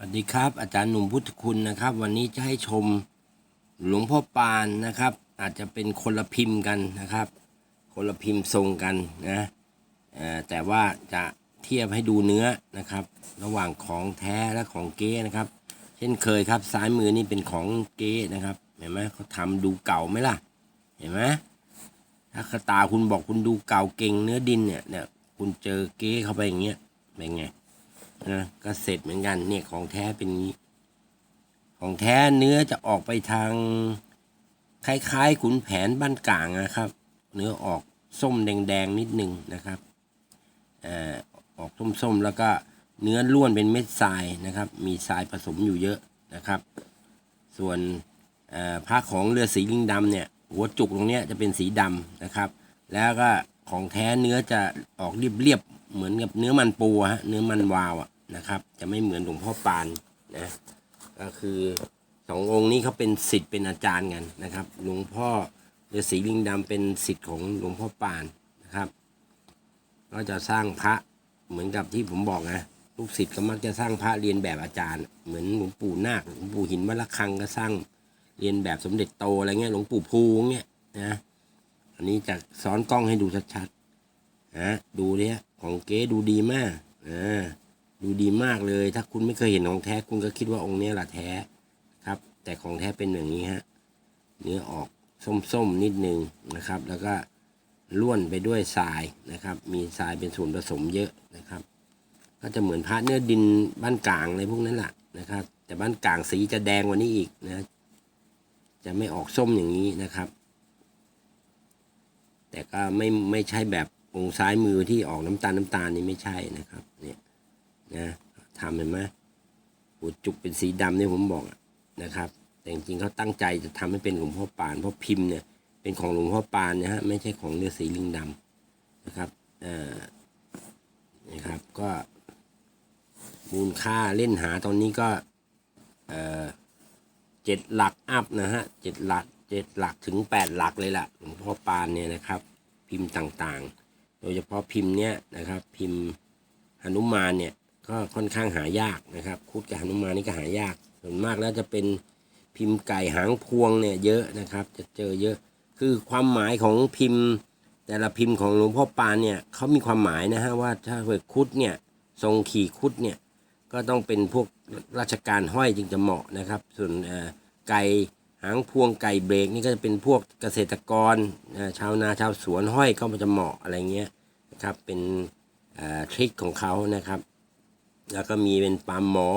สวัสดีครับ อาจารย์หนุ่มพุทธคุณนะครับ วันนี้จะให้ชมหลวงพ่อปานนะครับ อาจจะเป็นคนละพิมพ์กันนะครับ คนละพิมพ์ทรงกันนะแต่ว่าจะเทียบให้ดูเนื้อนะครับ ระหว่างของแท้และของเก๊นะครับ เช่นเคยครับซ้ายมือนี่เป็นของเก๊นะครับเห็นไหมเขาทำดูเก่าไหมล่ะ เห็นไหมถ้าตาคุณบอกคุณดูเก่าเก่งเนื้อดินเนี่ยเนี่ยคุณเจอเก๊เข้าไปอย่างเงี้ยเป็นไง นะก็เสร็จเหมือนกันเนี่ยของแท้เป็นงี้ ของแท้เนื้อจะออกไปทางคล้ายๆขุนแผนบ้านกลางนะครับ เนื้อออกส้มแดงๆนิดนึงนะครับเอ่อออกส้มๆแล้วก็เนื้อล้วนเป็นเม็ดทรายนะครับ มีทรายผสมอยู่เยอะนะครับ ส่วนเอ่อผ้าของเรือสีลิงดำเนี่ยหัวจุกตรงเนี้ยจะเป็นสีดำนะครับ แล้วก็ของแท้เนื้อจะออกเรียบๆเหมือนกับเนื้อมันปูฮะเนื้อมันวาวอะ นะครับ จะไม่เหมือนหลวงพ่อปานนะก็คือสององค์นี้เขาเป็นศิษย์เป็นอาจารย์กันนะครับ หลวงพ่อฤาษีลิงดำเป็นศิษย์ของหลวงพ่อปานนะครับก็จะสร้างพระเหมือนกับที่ผมบอกนะลูกศิษย์ก็มักจะสร้างพระเรียนแบบอาจารย์ เหมือนหลวงปู่นาคหลวงปู่หินวัดระฆังก็สร้างเรียนแบบสมเด็จโตอะไรเงี้ยหลวงปู่ภูเงี้ยนะอันนี้จะซ้อนกล้องให้ดูชัดๆนะดูเนี่ยของเก๊ดูดีมากอ่า ดูดีมากเลย ถ้าคุณไม่เคยเห็นของแท้คุณก็คิดว่าองค์นี้แหละแท้ครับ แต่ของแท้เป็นอย่างนี้ฮะเนื้อออกส้มๆนิดนึงนะครับ แล้วก็ล้วนไปด้วยทรายนะครับ มีทรายเป็นส่วนผสมเยอะนะครับ ก็จะเหมือนพระเนื้อดินบ้านกลางอะไรพวกนั้นแหละนะครับ แต่บ้านกลางสีจะแดงกว่านี้อีกนะ จะไม่ออกส้มอย่างนี้นะครับ แต่ก็ไม่ไม่ใช่แบบองค์ซ้ายมือที่ออกน้ำตาลน้ำตาลนี่ไม่ใช่นะครับ เนี่ย นะทำเห็นไหมหัวจุกเป็นสีดำเนี่ยผมบอกนะครับ แต่จริงเขาตั้งใจจะทำให้เป็นหลวงพ่อปาน เพราะพิมพ์เนี่ยเป็นของหลวงพ่อปานนะฮะไม่ใช่ของฤาษีลิงดำนะครับเอ่อนะครับก็มูลค่าเล่นหาตอนนี้ก็เอ่อเจ็ดหลักอัพนะฮะเจ็ดหลักเจ็ดหลักถึงแปดหลักเลยล่ะหลวงพ่อปานเนี่ยนะครับ พิมพ์ต่างๆ โดยเฉพาะพิมพ์เนี้ยนะครับ พิมพ์หนุมานเนี่ย ก็ค่อนข้างหายากนะครับคุดกับหนุมานนี่ก็หายากส่วนมากแล้วจะเป็นพิมพ์ไก่หางพวงเนี่ยเยอะนะครับ จะเจอเยอะคือความหมายของพิมพ์ แต่ละพิมพ์ของหลวงพ่อปานเนี่ยเขามีความหมายนะฮะว่าถ้าเกิดคุดเนี่ยทรงขี่คุดเนี่ยก็ต้องเป็นพวกราชการห้อยจึงจะเหมาะนะครับ ส่วนไก่หางพวงไก่เบรกนี่ก็จะเป็นพวกเกษตรกรชาวนาชาวสวนห้อยก็มันจะเหมาะอะไรเงี้ยนะครับเป็นทริคของเขานะครับ แล้วก็มีเป็นปลาหมอ